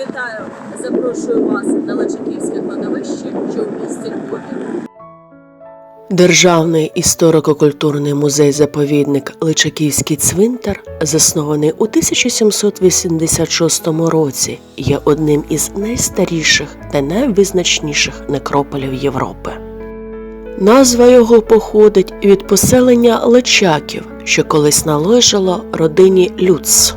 Вітаю! Запрошую вас на Личаківське кладовище, що в місті Львові. Державний історико-культурний музей-заповідник Личаківський цвинтар, заснований у 1786 році, є одним із найстаріших та найвизначніших некрополів Європи. Назва його походить від поселення Личаків, що колись належало родині Люц.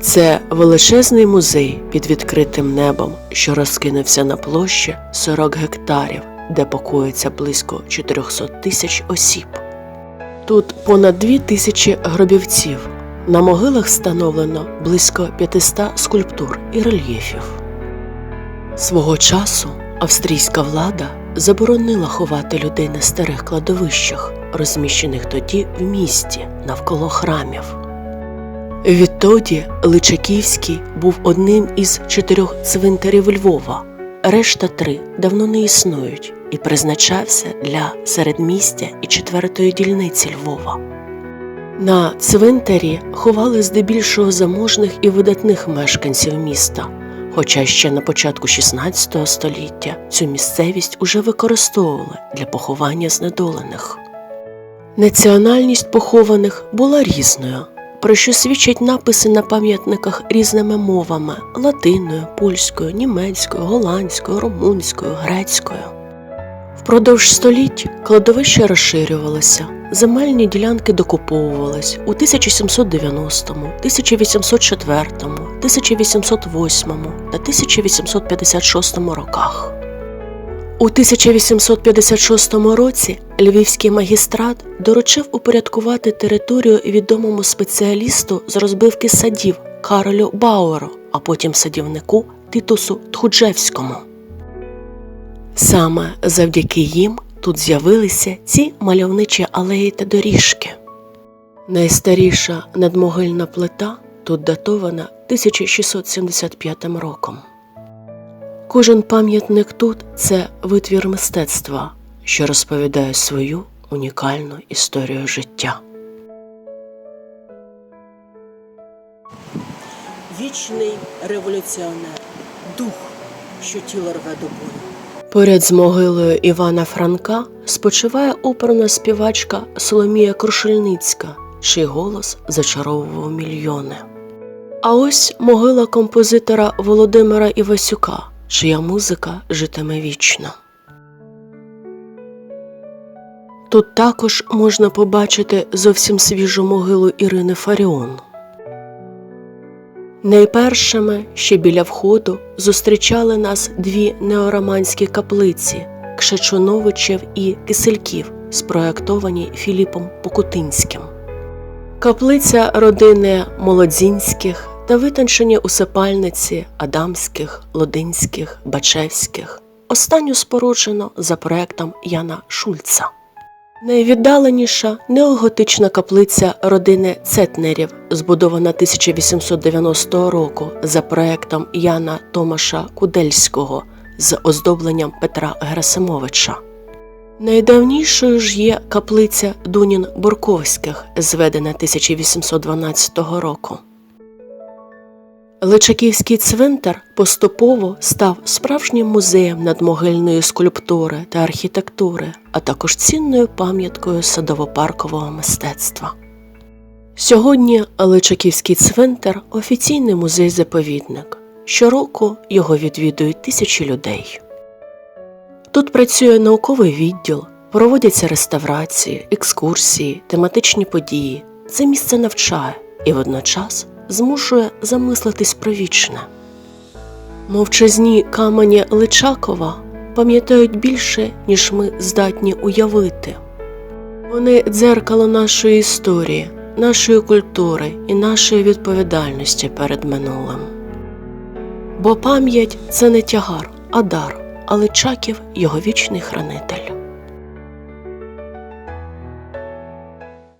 Це величезний музей під відкритим небом, що розкинувся на площі 40 гектарів, де покоїться близько 400 тисяч осіб. Тут понад 2 тисячі гробівців. На могилах встановлено близько 500 скульптур і рельєфів. Свого часу австрійська влада заборонила ховати людей на старих кладовищах, розміщених тоді в місті навколо храмів. Відтоді Личаківський був одним із чотирьох цвинтарів Львова. Решта три давно не існують і призначався для середмістя і четвертої дільниці Львова. На цвинтарі ховали здебільшого заможних і видатних мешканців міста, хоча ще на початку XVI століття цю місцевість уже використовували для поховання знедолених. Національність похованих була різною, про що свідчать написи на пам'ятниках різними мовами латиною, польською, німецькою, голландською, румунською, грецькою. Впродовж століть кладовища розширювалося, земельні ділянки докуповувались у 1790, 1804, 1808 та 1856 роках. У 1856 році Львівський магістрат доручив упорядкувати територію відомому спеціалісту з розбивки садів Каролю Бауеру, а потім садівнику Титусу Тхуджевському. Саме завдяки їм тут з'явилися ці мальовничі алеї та доріжки. Найстаріша надмогильна плита тут датована 1675 роком. Кожен пам'ятник тут це витвір мистецтва, що розповідає свою унікальну історію життя. Вічний революціонер, дух, що тіло рве до бою. Поряд з могилою Івана Франка спочиває оперна співачка Соломія Крушельницька, чий голос зачаровував мільйони. А ось могила композитора Володимира Івасюка, чия музика житиме вічно. Тут також можна побачити зовсім свіжу могилу Ірини Фаріон. Найпершими ще біля входу зустрічали нас дві неороманські каплиці Кшечуновичів і Кисельків, спроектовані Філіпом Покутинським. Каплиця родини Молодзінських та витончені усипальниці Адамських, Лодинських, Бачевських. Останню споруджено за проектом Яна Шульца. Найвіддаленіша неоготична каплиця родини Цетнерів, збудована 1890 року за проектом Яна Томаша Кудельського з оздобленням Петра Герасимовича. Найдавнішою ж є каплиця Дунін Бурковських, зведена 1812 року. Личаківський цвинтар поступово став справжнім музеєм надмогильної скульптури та архітектури, а також цінною пам'яткою садово-паркового мистецтва. Сьогодні Личаківський цвинтар офіційний музей-заповідник. Щороку його відвідують тисячі людей. Тут працює науковий відділ, проводяться реставрації, екскурсії, тематичні події. Це місце навчає і водночас змушує замислитись про вічне. Мовчазні камені Личакова пам'ятають більше, ніж ми здатні уявити. Вони дзеркало нашої історії, нашої культури і нашої відповідальності перед минулим. Бо пам'ять це не тягар, а дар, а Личаків його вічний хранитель.